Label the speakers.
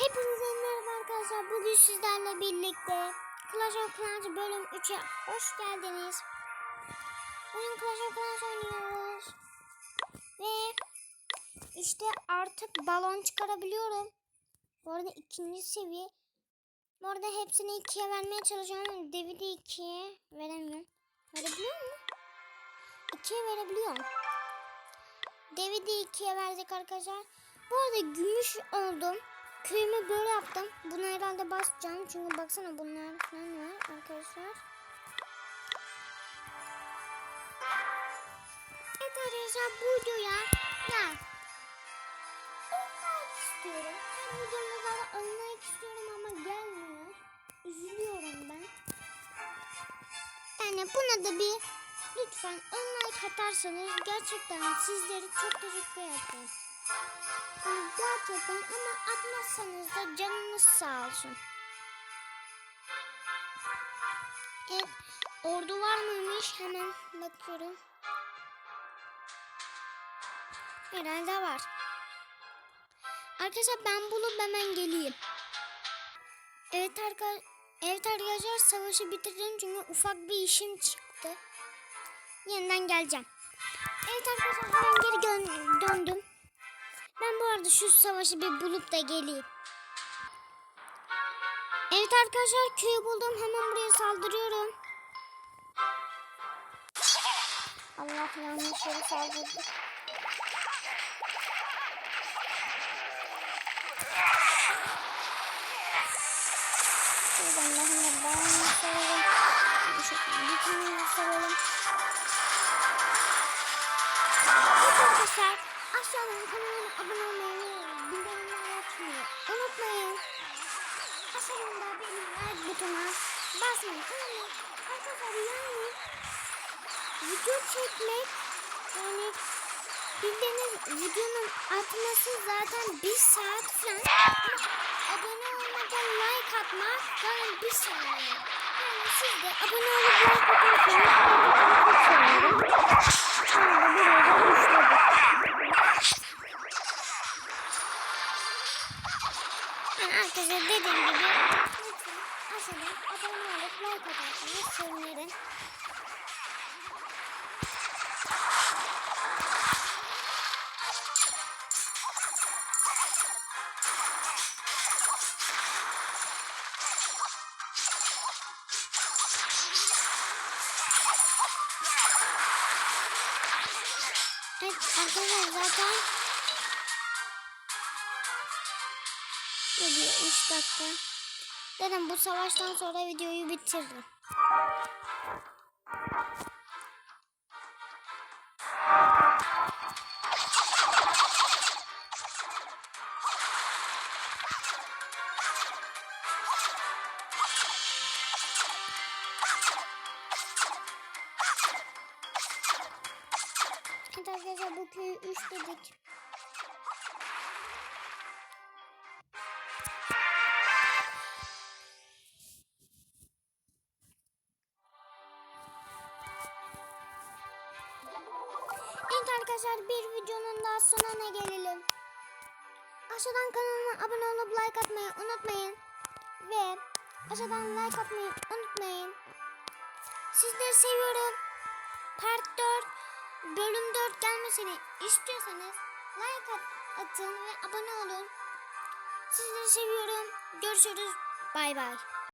Speaker 1: Hepinize merhaba arkadaşlar. Bugün sizlerle birlikte Clash of Clans bölüm 3'e hoş geldiniz. Bugün Clash of Clans oynuyoruz. Ve işte artık balon çıkarabiliyorum. Bu arada ikinci seviye. Bu arada hepsini ikiye vermeye çalışıyorum devi de ikiye veremiyorum. Verebiliyor muyum? İkiye verebiliyorum. Devi de ikiye verecek arkadaşlar. Bu arada gümüş oldum. Köyümü böyle yaptım. Bunu herhalde basacağım. Çünkü baksana bunlar falan var arkadaşlar. Evet arkadaşlar bu videoya ya olmak istiyorum. Her videomda olmak istiyorum ama gelmiyor. Üzülüyorum ben. Yani buna da bir lütfen online atarsanız gerçekten sizleri çok teşekkür ederim. Yani gerçekten ama atmazsanız da canınız sağ olsun. Evet, ordu var mıymış? Hemen bakıyorum. Herhalde var. Arkadaşlar ben bulup hemen geleyim. Evet arkadaşlar, evet arkadaşlar savaşı bitirdim çünkü ufak bir işim çıktı. Yeniden geleceğim. Evet arkadaşlar hemen geri dön- döndüm. Ben bu arada şu savaşı bir bulup da geleyim. Evet arkadaşlar köyü buldum. Hemen buraya saldırıyorum. Allah yanlış yere saldırdı. Şuradan Allah'ın bağını saralım. Bir tane saralım. Evet arkadaşlar aşağıdan kanalıma abone olmayı bildirimleri açmayı unutmayın. Aşağıdan da benim like butonuna basmayı unutmayın. Arkadaşlar yani video çekmek yani bildiğiniz videonun atması zaten bir saat falan abone olmadan like atmak yani bir saniye. Yani siz de abone olup like atarsanız abone olup like atarsanız sevinirim. Evet arkadaşlar zaten ne diyor 3 dakika. Zaten bu savaştan sonra videoyu bitiririm. Arkadaşlar bu köyü 3 dedik. Arkadaşlar bir videonun daha sonuna gelelim. Aşağıdan kanalıma abone olup like atmayı unutmayın. Ve aşağıdan like atmayı unutmayın. Sizleri seviyorum. Part 4 bölüm 4 gelmesini istiyorsanız like at, atın ve abone olun. Sizleri seviyorum. Görüşürüz. Bay bay.